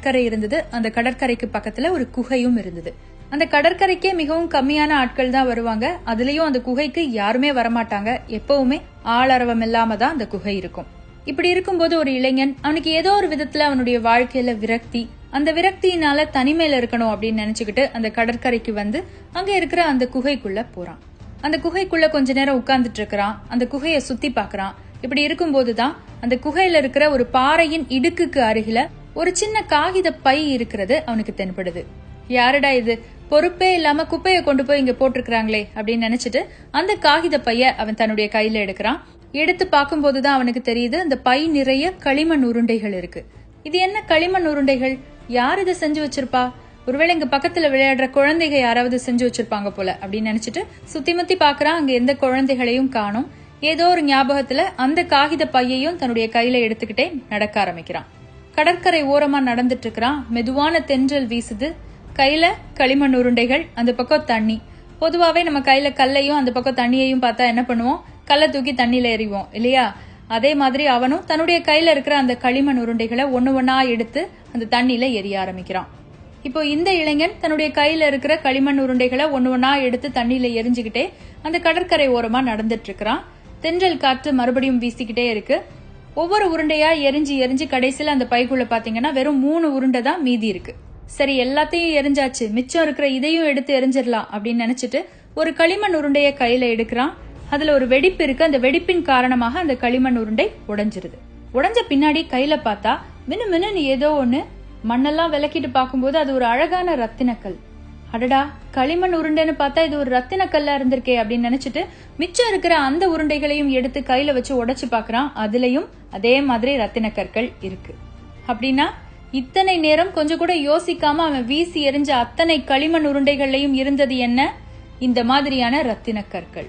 கடற்கரை இருந்தது. அந்த கடற்கரைக்கு பக்கத்துல ஒரு குகையும் இருந்தது. அந்த கடற்கரைக்கே மிகவும் கம்மியான ஆட்கள் தான் வருவாங்க. அதுலயும் அந்த குகைக்கு யாருமே வரமாட்டாங்க. எப்பவுமே ஆளரவம் இல்லாம தான் அந்த குகை இருக்கும். இப்படி இருக்கும்போது ஒரு இளைஞன் அவனுக்கு ஏதோ ஒரு விதத்துல அவனுடைய வாழ்க்கையில விரக்தி அந்த விரக்தியினால தனிமையில இருக்கணும் அப்படின்னு நினைச்சுக்கிட்டு அந்த கடற்கரைக்கு வந்து அங்க இருக்கிற அந்த குகைக்குள்ள போறான். அந்த குகைக்குள்ள கொஞ்ச நேரம் உட்கார்ந்துட்டு இருக்கிறான். அந்த குகையை சுத்தி பாக்குறான் இப்படி இருக்கும்போதுதான் அந்த குகையில இருக்கிற ஒரு பாறையின் இடுக்குக்கு அருகில ஒரு சின்ன காகித பை இருக்கிறது அவனுக்கு தென்படுது. யாருடா இது? பொறுப்பே இல்லாம குப்பையை கொண்டு போய் இங்க போட்டிருக்கிறாங்களே அப்படின்னு நினைச்சிட்டு அந்த காகித பைய அவன் தன்னுடைய கையில எடுக்கிறான். எடுத்து பார்க்கும்போதுதான் அவனுக்கு தெரியுது அந்த பை நிறைய களிமண் உருண்டைகள் இருக்கு. இது என்ன களிமண் உருண்டைகள்? யார் இதை செஞ்சு வச்சிருப்பா? ஒருவேளை இங்க பக்கத்துல விளையாடுற குழந்தைங்க யாராவது செஞ்சு வச்சிருப்பாங்க போல அப்படின்னு நினைச்சிட்டு சுத்தி முத்தி பாக்குறான் அங்க எந்த குழந்தைகளையும் காணும். ஏதோ ஒரு ஞாபகத்துல அந்த காகித பையையும் தன்னுடைய கையில எடுத்துக்கிட்டே நடக்க ஆரம்பிக்கிறான். கடற்கரை ஓரமா நடந்துட்டு இருக்கிறான் மெதுவான தென்றல் வீசுது. கையில களிமண் உருண்டைகள் அந்த பக்கம் தண்ணி. பொதுவாவே நம்ம கையில கல்லையும் அந்த பக்கம் தண்ணியையும் பார்த்தா என்ன பண்ணுவோம்? கல்லை தூக்கி தண்ணியில எறிவோம் இல்லையா? அதே மாதிரி அவனும் தன்னுடைய கையில இருக்கிற அந்த களிமண் உருண்டைகளை ஒண்ணு ஒண்ணா எடுத்து அந்த தண்ணியில எரிய ஆரம்பிக்கிறான். இப்போ இந்த இளைஞன் தன்னுடைய கையில இருக்கிற களிமண் உருண்டைகளை ஒண்ணு ஒண்ணா எடுத்து தண்ணியில எரிஞ்சுக்கிட்டே அந்த கடற்கரை ஓரமா நடந்துட்டு இருக்கிறான் தென்றல் காற்று மறுபடியும் வீசிக்கிட்டே இருக்கு. ஒவ்வொரு உருண்டையா எரிஞ்சு எரிஞ்சு கடைசியில் அந்த பைக்குள்ள பாத்தீங்கன்னா வெறும் மூணு உருண்டை தான் மீதி இருக்கு. சரி எல்லாத்தையும் எரிஞ்சாச்சு. மிச்சம் இருக்கிற இதையும் எடுத்து எரிஞ்சிடலாம் அப்படின்னு நினைச்சிட்டு ஒரு களிமண் உருண்டைய கையில எடுக்கிறான். அதுல ஒரு வெடிப்பு இருக்கு. அந்த வெடிப்பின் காரணமாக அந்த களிமண் உருண்டை உடைஞ்சிருது. உடைஞ்ச பின்னாடி கையில பார்த்தா மினு மினுன்னு ஏதோ ஒண்ணு மண்ணெல்லாம் விளக்கிட்டு பார்க்கும்போது அது ஒரு அழகான ரத்தினக்கல். அடடா களிமண் உருண்டைன்னு பார்த்தா இது ஒரு ரத்தினக்கல்லா இருந்திருக்கே அப்படின்னு நினைச்சிட்டு மிச்சம் இருக்கிற அந்த உருண்டைகளையும் எடுத்து கையில வச்சு உடைச்சு பாக்குறான் அதுலயும் அதே மாதிரி ரத்தின கற்கள் இருக்கு. அப்படின்னா இத்தனை நேரம் கொஞ்சம் கூட யோசிக்காம அவன் வீசி எறிஞ்ச அத்தனை களிமண் உருண்டைகள்லையும் இருந்தது என்ன? இந்த மாதிரியான ரத்தின கற்கள்.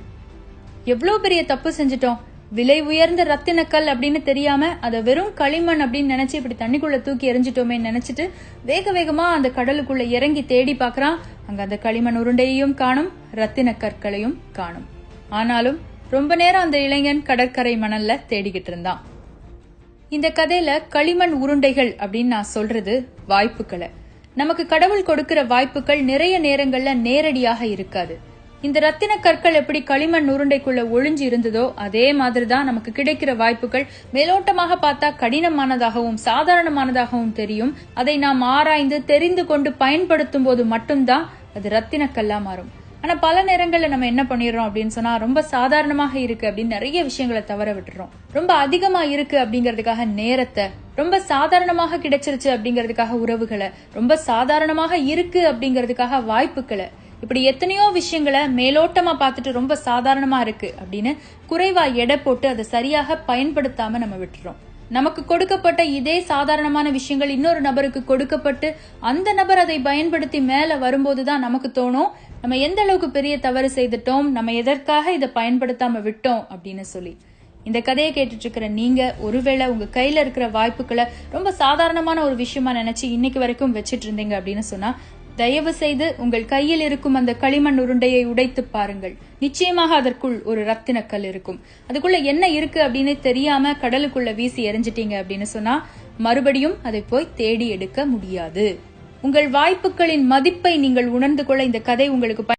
எவ்வளவு பெரிய தப்பு செஞ்சிட்டோம். விலை உயர்ந்த ரத்தினக்கல் அப்படின்னு தெரியாம அதை வெறும் களிமண் அப்படின்னு நினைச்சு இப்படி தண்ணிக்குள்ள தூக்கி எரிஞ்சிட்டோமே நினைச்சிட்டு வேக வேகமா அந்த கடலுக்குள்ள இறங்கி தேடி பாக்குறான் அங்க அந்த களிமண் உருண்டையையும் காணும் ரத்தின கற்களையும் காணும். ஆனாலும் ரொம்ப நேரம் அந்த இளைஞன் கடற்கரை மணல்ல தேடிக்கிட்டு இருந்தான். இந்த கதையில களிமண் உருண்டைகள் அப்படின்னு நான் சொல்றது வாய்ப்புகளை நமக்கு கடவுள் கொடுக்கிற வாய்ப்புகள் நிறைய நேரங்கள்ல நேரடியாக இருக்காது. இந்த ரத்தின கற்கள் எப்படி களிமண் உருண்டைக்குள்ள ஒளிஞ்சு இருந்ததோ அதே மாதிரி தான் நமக்கு கிடைக்கிற வாய்ப்புகள் மேலோட்டமாக பார்த்தா கடினமானதாகவும் சாதாரணமானதாகவும் தெரியும். அதை நாம் ஆராய்ந்து தெரிந்து கொண்டு பயன்படுத்தும் போது மட்டும்தான் அது ரத்தின கல்லா மாறும். ஆனா பல நேரங்கள்ல நம்ம என்ன பண்ணிடுறோம் அப்படின்னு சொன்னா ரொம்ப சாதாரணமாக இருக்கு அப்படின்னு நிறைய விஷயங்களை தவற விட்டுறோம். ரொம்ப அதிகமா இருக்கு அப்படிங்கறதுக்காக நேரத்தை ரொம்ப சாதாரணமாக கிடைச்சிருச்சு அப்படிங்கறதுக்காக உறவுகளை ரொம்ப சாதாரணமாக இருக்கு அப்படிங்கறதுக்காக வாய்ப்புகளை இப்படி எத்தனையோ விஷயங்களை மேலோட்டமா பார்த்துட்டு ரொம்ப சாதாரணமா இருக்கு அப்படின்னு குறைவா எடை போட்டு அதை சரியாக பயன்படுத்தாம நம்ம விட்டுறோம். நமக்கு கொடுக்கப்பட்ட இதே சாதாரணமான விஷயங்கள் இன்னொரு நபருக்கு கொடுக்கப்பட்டு அந்த நபர் அதை பயன்படுத்தி மேல வரும்போதுதான் நமக்கு தோணும் நம்ம எந்த அளவுக்கு பெரிய தவறு செய்துட்டோம் நம்ம எதற்காக இதை பயன்படுத்தாம விட்டோம் அப்படின்னு சொல்லி. இந்த கதையை கேட்டுட்டு இருக்கிற நீங்க ஒருவேளை உங்க கையில இருக்கிற வாய்ப்புகளை ரொம்ப சாதாரணமான ஒரு விஷயமா நினைச்சு இன்னைக்கு வரைக்கும் வச்சிட்டு இருந்தீங்க அப்படின்னு சொன்னா தயவு செய்து உங்கள் கையில் இருக்கும் அந்த களிமண் உருண்டையை உடைத்து பாருங்கள். நிச்சயமாக அதற்குள் ஒரு ரத்தினக்கல் இருக்கும். அதுக்குள்ள என்ன இருக்கு அப்படின்னு தெரியாம கடலுக்குள்ள வீசி எரிஞ்சிட்டீங்க அப்படின்னு சொன்னா மறுபடியும் அதை போய் தேடி எடுக்க முடியாது. உங்கள் வாய்ப்புகளின் மதிப்பை நீங்கள் உணர்ந்து கொள்ள இந்த கதை உங்களுக்கு